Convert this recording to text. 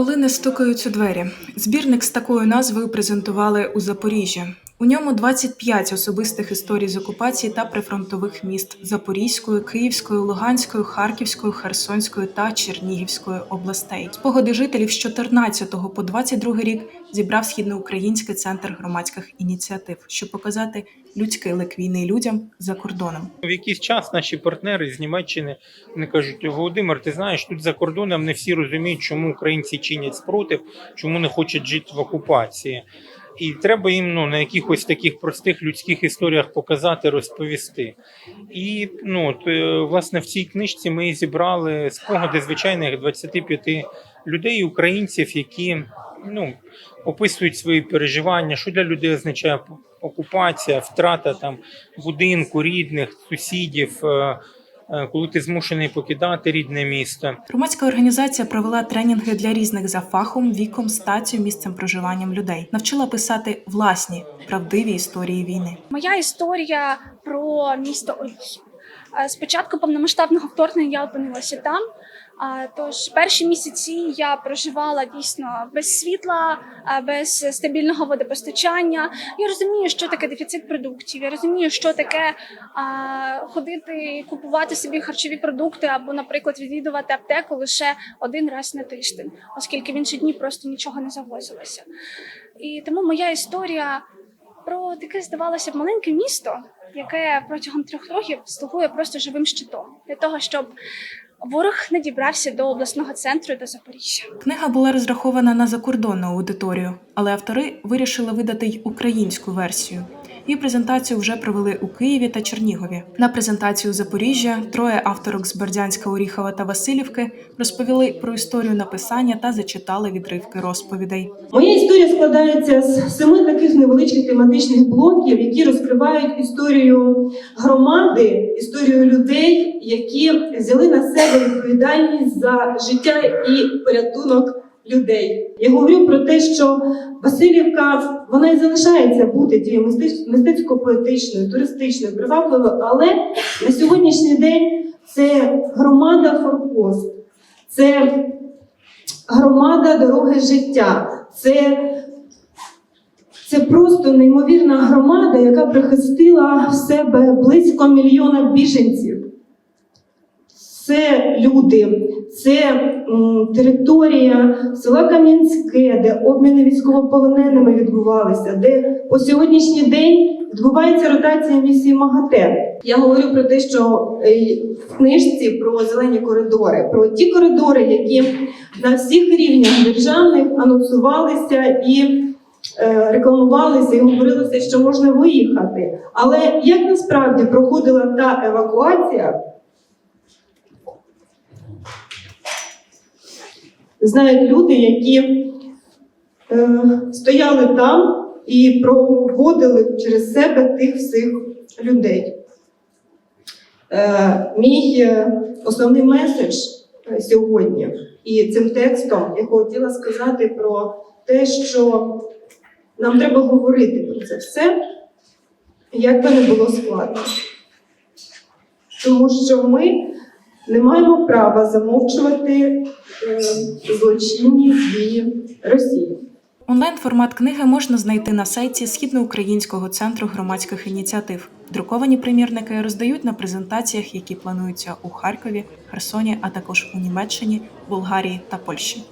Коли не стукають у двері. Збірник з такою назвою презентували у Запоріжжі. У ньому 25 особистих історій з окупації та прифронтових міст Запорізької, Київської, Луганської, Харківської, Херсонської та Чернігівської областей. Спогади жителів з 14 по 22 рік зібрав східноукраїнський центр громадських ініціатив, щоб показати людський лик війни людям за кордоном. В якийсь час наші партнери з Німеччини вони кажуть: Володимир, ти знаєш, тут за кордоном не всі розуміють, чому українці чинять спротив, чому не хочуть жити в окупації. І треба їм ну, на якихось таких простих людських історіях показати, розповісти. І ну, от, е, власне в цій книжці ми зібрали спогади звичайних 25 людей, українців, які ну, описують свої переживання, що для людей означає окупація, втрата там будинку, рідних, сусідів, е, коли ти змушений покидати рідне місто. Громадська організація провела тренінги для різних за фахом, віком, статтю, місцем проживанням людей. Навчила писати власні правдиві історії війни. Моя історія про місто. Е, Спочатку повномасштабного вторгнення я опинилася там. Тож перші місяці я проживала дійсно без світла, без стабільного водопостачання. Я розумію, що таке дефіцит продуктів. Я розумію, що таке ходити і купувати собі харчові продукти або, наприклад, відвідувати аптеку лише один раз на тиждень, оскільки в інші дні просто нічого не завозилося. І тому моя історія про таке здавалося б маленьке місто, яке протягом трьох років слугує просто живим щитом для того, щоб ворог не дібрався до обласного центру до Запоріжжя. Книга була розрахована на закордонну аудиторію, але автори вирішили видати й українську версію. Її презентацію вже провели у Києві та Чернігові. На презентацію Запоріжжя троє авторок з Бердянська, Оріхова та Васильівки розповіли про історію написання та зачитали відривки розповідей. Моя історія складається з семи таких невеличких тематичних блоків, які розкривають історію громади, історію людей, які взяли на себе відповідальність за життя і порятунок людей. Я говорю про те, що Васильівка вона і залишається бути тією мистець- мистецько-поетичною, туристичною, привабливою, але на сьогоднішній день це громада форпост, це громада дороги життя. Це, це просто неймовірна громада, яка прихистила в себе близько мільйона біженців. Це люди, це територія села Кам'янське, де обміни військовополоненими відбувалися, де по сьогоднішній день відбувається ротація місії МАГАТЕ. Я говорю про те, що е, в книжці про зелені коридори, про ті коридори, які на всіх рівнях державних анонсувалися і е, рекламувалися, і говорилося, що можна виїхати. Але як насправді проходила та евакуація? Знають люди, які е, стояли там і проводили через себе тих всіх людей. Е, мій е, основний меседж е, сьогодні і цим текстом я хотіла сказати про те, що нам треба говорити про це все, як би не було складно. Тому що ми не маємо права замовчувати злочинні дії Росії. Онлайн-формат книги можна знайти на сайті Східноукраїнського центру громадських ініціатив. Друковані примірники роздають на презентаціях, які плануються у Харкові, Херсоні, а також у Німеччині, Болгарії та Польщі.